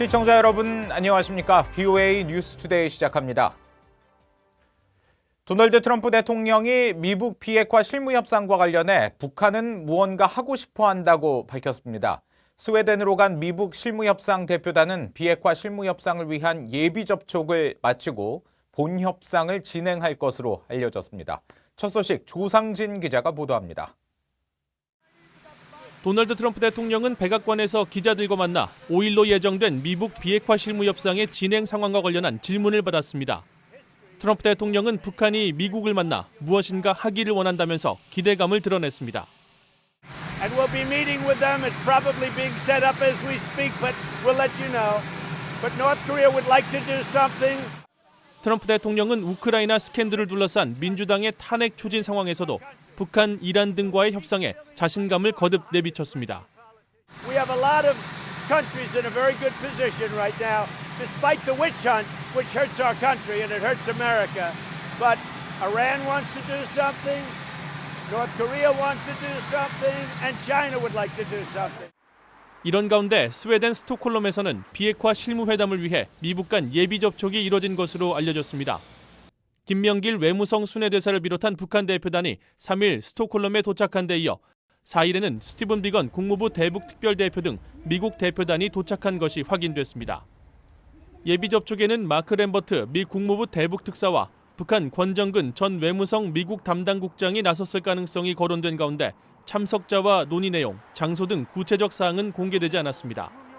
시청자 여러분 안녕하십니까? VOA 뉴스 투데이 시작합니다. 도널드 트럼프 대통령이 미북 비핵화 실무 협상과 관련해 북한은 무언가 하고 싶어 한다고 밝혔습니다. 스웨덴으로 간 미북 실무 협상 대표단은 비핵화 실무 협상을 위한 예비 접촉을 마치고 본 협상을 진행할 것으로 알려졌습니다. 첫 소식 조상진 기자가 보도합니다. 도널드 트럼프 대통령은 백악관에서 기자들과 만나 5일로 예정된 미북 비핵화 실무 협상의 진행 상황과 관련한 질문을 받았습니다. 트럼프 대통령은 북한이 미국을 만나 무엇인가 하기를 원한다면서 기대감을 드러냈습니다. and we'll be meeting with them. It's probably being set up as we speak, but we'll let you know. But North Korea would like to do something. 트럼프 대통령은 우크라이나 스캔들을 둘러싼 민주당의 탄핵 추진 상황에서도 북한, 이란 등과의 협상에 자신감을 거듭 내비쳤습니다. We have a lot of countries in a very good position right now, despite the witch hunt, which hurts our country and it hurts America. But Iran wants to do something, North Korea wants to do something, and China would like to do something. 이런 가운데 스웨덴 스톡홀름에서는 비핵화 실무회담을 위해 미북 간 예비 접촉이 이뤄진 것으로 알려졌습니다. 김명길 외무성 순회대사를 비롯한 북한 대표단이 3일 스톡홀름에 도착한 데 이어 4일에는 스티븐 비건 국무부 대북 특별대표 등 미국 대표단이 도착한 것이 확인됐습니다. 예비 접촉에는 마크 램버트 미 국무부 대북 특사와 북한 권정근 전 외무성 미국 담당국장이 나섰을 가능성이 거론된 가운데 참석자와 논의 내용, 장소 등 구체적 사항은 공개되지 않았습니다.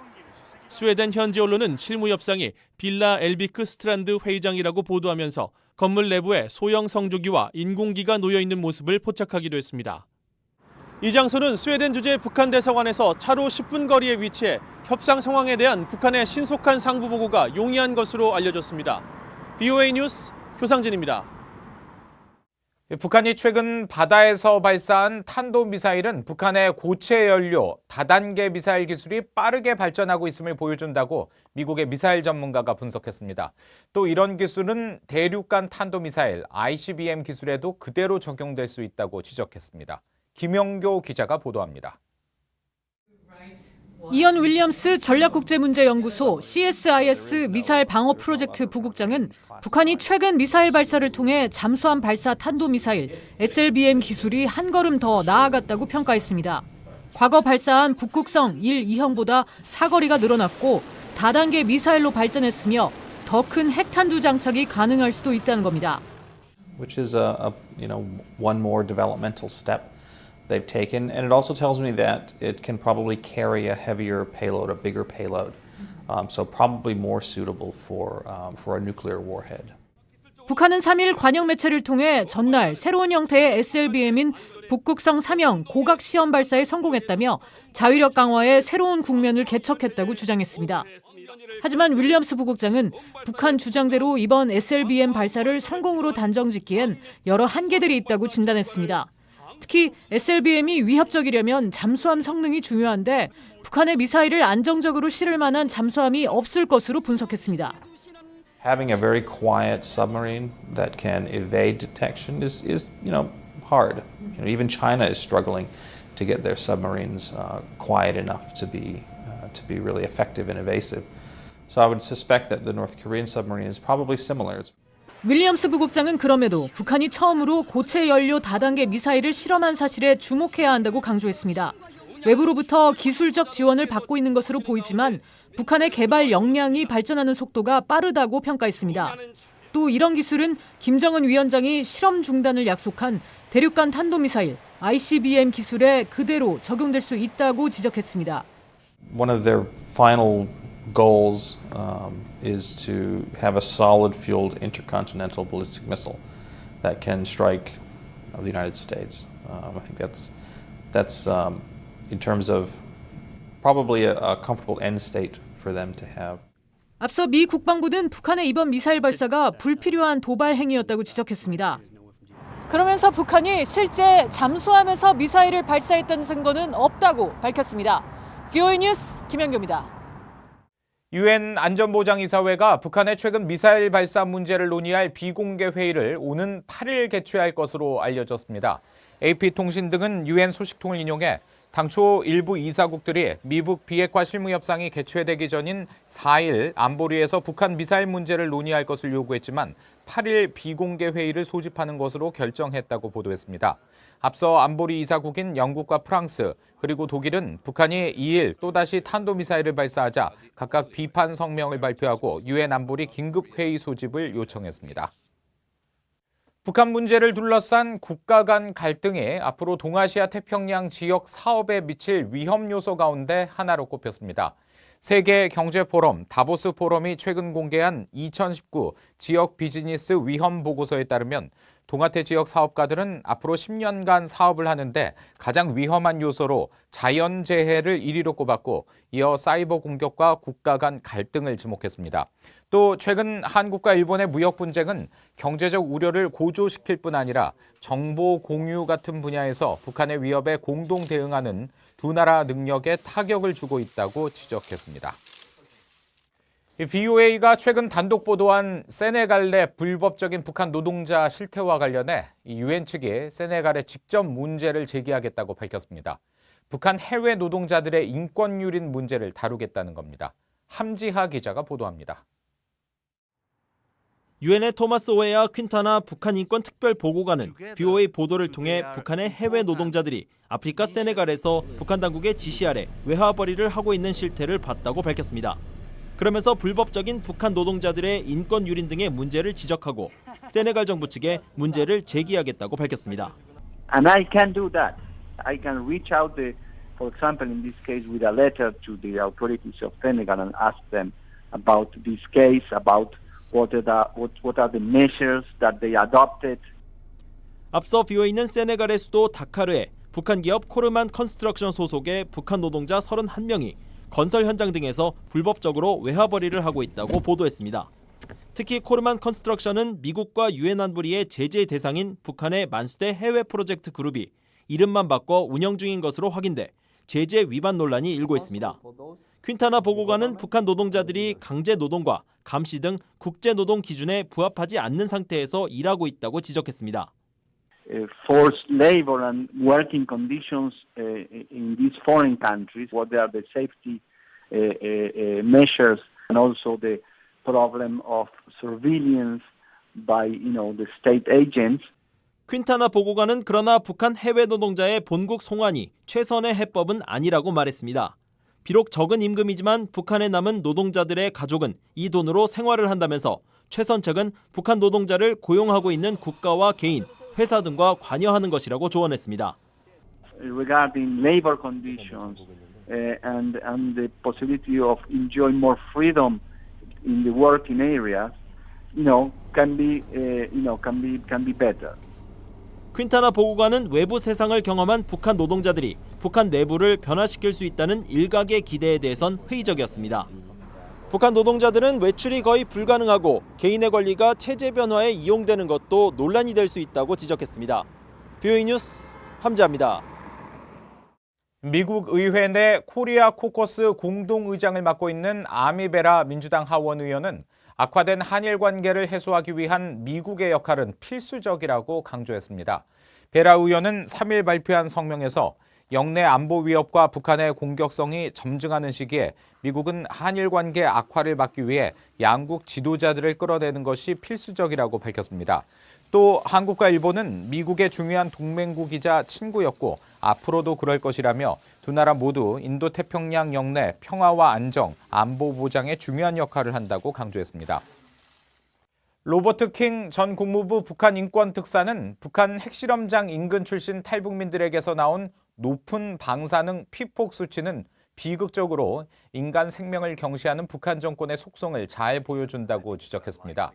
스웨덴 현지 언론은 실무 협상이 빌라 엘비크 스트란드 회의장이라고 보도하면서 건물 내부에 소형 성조기와 인공기가 놓여 있는 모습을 포착하기도 했습니다. 이 장소는 스웨덴 주재 북한 대사관에서 차로 10분 거리에 위치해 협상 상황에 대한 북한의 신속한 상부 보고가 용이한 것으로 알려졌습니다. BOA 뉴스 효상진입니다. 북한이 최근 바다에서 발사한 탄도미사일은 북한의 고체 연료 다단계 미사일 기술이 빠르게 발전하고 있음을 보여준다고 미국의 미사일 전문가가 분석했습니다. 또 이런 기술은 대륙간 탄도미사일 ICBM 기술에도 그대로 적용될 수 있다고 지적했습니다. 김영교 기자가 보도합니다. 이언 윌리엄스 전략국제문제연구소 CSIS 미사일 방어 프로젝트 부국장은 북한이 최근 미사일 발사를 통해 잠수함 발사 탄도미사일 SLBM 기술이 한 걸음 더 나아갔다고 평가했습니다. 과거 발사한 북극성 1, 2형보다 사거리가 늘어났고 다단계 미사일로 발전했으며 더 큰 핵탄두 장착이 가능할 수도 있다는 겁니다. which is a, you know one more developmental step they've taken, and it also tells me that it can probably carry a heavier payload, a bigger payload, um, so probably more suitable for um, for a nuclear warhead. 북한은 3일 관영 매체를 통해 전날 새로운 형태의 SLBM인 북극성 3형 고각 시험 발사에 성공했다며 자위력 강화에 새로운 국면을 개척했다고 주장했습니다. 하지만 윌리엄스 부국장은 북한 주장대로 이번 SLBM 발사를 성공으로 단정짓기엔 여러 한계들이 있다고 진단했습니다. 특히 SLBM이 위협적이려면 잠수함 성능이 중요한데 북한의 미사일을 안정적으로 실을 만한 잠수함이 없을 것으로 분석했습니다. Having a very quiet submarine that can evade detection is, is you know hard. You know, even China is struggling to get their submarines uh, quiet enough to be uh, to be really effective and evasive. So I would suspect that the North Korean submarine is probably similar. 윌리엄스 부국장은 그럼에도 북한이 처음으로 고체 연료 다단계 미사일을 실험한 사실에 주목해야 한다고 강조했습니다. 외부로부터 기술적 지원을 받고 있는 것으로 보이지만 북한의 개발 역량이 발전하는 속도가 빠르다고 평가했습니다. 또 이런 기술은 김정은 위원장이 실험 중단을 약속한 대륙간 탄도미사일 ICBM 기술에 그대로 적용될 수 있다고 지적했습니다. one of their final goals um, is to have a solid fueled intercontinental ballistic missile that can strike the United States. Um, I think that's that's um, in terms of probably a, a comfortable end state for them to have. 앞서 미 국방부는 북한의 이번 미사일 발사가 불필요한 도발 행위였다고 지적했습니다. 그러면서 북한이 실제 잠수함에서 미사일을 발사했다는 증거는 없다고 밝혔습니다. VOA 뉴스 김현교입니다. 유엔 안전보장이사회가 북한의 최근 미사일 발사 문제를 논의할 비공개 회의를 오는 8일 개최할 것으로 알려졌습니다. AP통신 등은 유엔 소식통을 인용해 당초 일부 이사국들이 미북 비핵화 실무 협상이 개최되기 전인 4일 안보리에서 북한 미사일 문제를 논의할 것을 요구했지만 8일 비공개 회의를 소집하는 것으로 결정했다고 보도했습니다. 앞서 안보리 이사국인 영국과 프랑스 그리고 독일은 북한이 2일 또다시 탄도미사일을 발사하자 각각 비판 성명을 발표하고 유엔 안보리 긴급 회의 소집을 요청했습니다. 북한 문제를 둘러싼 국가 간 갈등이 앞으로 동아시아 태평양 지역 사업에 미칠 위험 요소 가운데 하나로 꼽혔습니다. 세계 경제 포럼 다보스 포럼이 최근 공개한 2019 지역 비즈니스 위험 보고서에 따르면 동아태 지역 사업가들은 앞으로 10년간 사업을 하는데 가장 위험한 요소로 자연재해를 1위로 꼽았고 이어 사이버 공격과 국가 간 갈등을 지목했습니다. 또 최근 한국과 일본의 무역 분쟁은 경제적 우려를 고조시킬 뿐 아니라 정보 공유 같은 분야에서 북한의 위협에 공동 대응하는 두 나라 능력에 타격을 주고 있다고 지적했습니다. BOA가 최근 단독 보도한 세네갈 내 불법적인 북한 노동자 실태와 관련해 유엔 측이 세네갈에 직접 문제를 제기하겠다고 밝혔습니다. 북한 해외 노동자들의 인권 유린 문제를 다루겠다는 겁니다. 함지하 기자가 보도합니다. 유엔의 토마스 오에아 퀸타나 북한 인권 특별 보고관은 BOA 보도를 통해 북한의 해외 노동자들이 아프리카 세네갈에서 북한 당국의 지시 아래 외화 벌이를 하고 있는 실태를 봤다고 밝혔습니다. 그러면서 불법적인 북한 노동자들의 인권 유린 등의 문제를 지적하고 세네갈 정부 측에 문제를 제기하겠다고 밝혔습니다. And I can do that. I can reach out, the, for example, in this case, with a letter to the authorities of Senegal and ask them about this case, about what are the, what, what are the measures that they adopted. 앞서 BOA는 세네갈의 수도 다카르에 북한 기업 코르만 컨스트럭션 소속의 북한 노동자 31명이 건설 현장 등에서 불법적으로 외화벌이를 하고 있다고 보도했습니다. 특히 코르만 컨스트럭션은 미국과 유엔 안보리의 제재 대상인 북한의 만수대 해외 프로젝트 그룹이 이름만 바꿔 운영 중인 것으로 확인돼 제재 위반 논란이 일고 있습니다. 퀸타나 보고관은 북한 노동자들이 강제 노동과 감시 등 국제 노동 기준에 부합하지 않는 상태에서 일하고 있다고 지적했습니다. Uh, forced labor and working conditions uh, in these foreign countries, what are the safety uh, uh, uh, measures, and also the problem of surveillance by you know the state agents. 퀸타나 보고관은 그러나 북한 해외 노동자의 본국 송환이 최선의 해법은 아니라고 말했습니다. 비록 적은 임금이지만 북한에 남은 노동자들의 가족은 이 돈으로 생활을 한다면서 최선책은 북한 노동자를 고용하고 있는 국가와 개인, 회사 등과 관여하는 것이라고 조언했습니다. regarding labor conditions uh, and and the possibility of enjoy more freedom in the working areas, you know, can be uh, you know can be can be better. 퀸타나 보고관은 외부 세상을 경험한 북한 노동자들이 북한 내부를 변화시킬 수 있다는 일각의 기대에 대해선 회의적이었습니다. 북한 노동자들은 외출이 거의 불가능하고 개인의 권리가 체제 변화에 이용되는 것도 논란이 될 수 있다고 지적했습니다. 뷰이 뉴스 함지합니다. 미국 의회 내 코리아 코커스 공동의장을 맡고 있는 아미베라 민주당 하원 의원은 악화된 한일 관계를 해소하기 위한 미국의 역할은 필수적이라고 강조했습니다. 베라 의원은 3일 발표한 성명에서 영내 안보 위협과 북한의 공격성이 점증하는 시기에 미국은 한일 관계 악화를 막기 위해 양국 지도자들을 끌어내는 것이 필수적이라고 밝혔습니다. 또 한국과 일본은 미국의 중요한 동맹국이자 친구였고 앞으로도 그럴 것이라며 두 나라 모두 인도 태평양 영내 평화와 안정, 안보 보장에 중요한 역할을 한다고 강조했습니다. 로버트 킹 전 국무부 북한 인권 특사는 북한 핵실험장 인근 출신 탈북민들에게서 나온 높은 방사능 피폭 수치는 비극적으로 인간 생명을 경시하는 북한 정권의 속성을 잘 보여준다고 지적했습니다.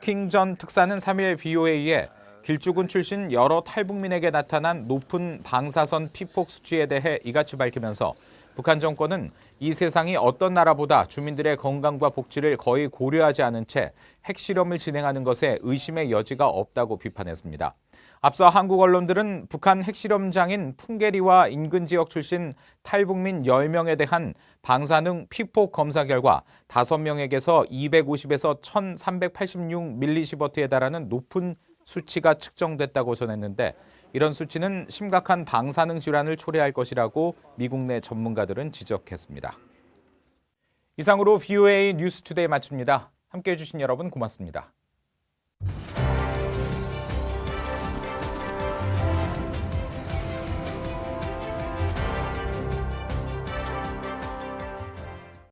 킹 전 특사는 3일 BOA에 길쭉은 출신 여러 탈북민에게 나타난 높은 방사선 피폭 수치에 대해 이같이 밝히면서 북한 정권은 이 세상이 어떤 나라보다 주민들의 건강과 복지를 거의 고려하지 않은 채 핵실험을 진행하는 것에 의심의 여지가 없다고 비판했습니다. 앞서 한국 언론들은 북한 핵실험장인 풍계리와 인근 지역 출신 탈북민 10명에 대한 방사능 피폭 검사 결과 5명에게서 250에서 1386 밀리시버트에 달하는 높은 수치가 측정됐다고 전했는데 이런 수치는 심각한 방사능 질환을 초래할 것이라고 미국 내 전문가들은 지적했습니다. 이상으로 VOA 뉴스투데이 마칩니다. 함께해 주신 여러분 고맙습니다.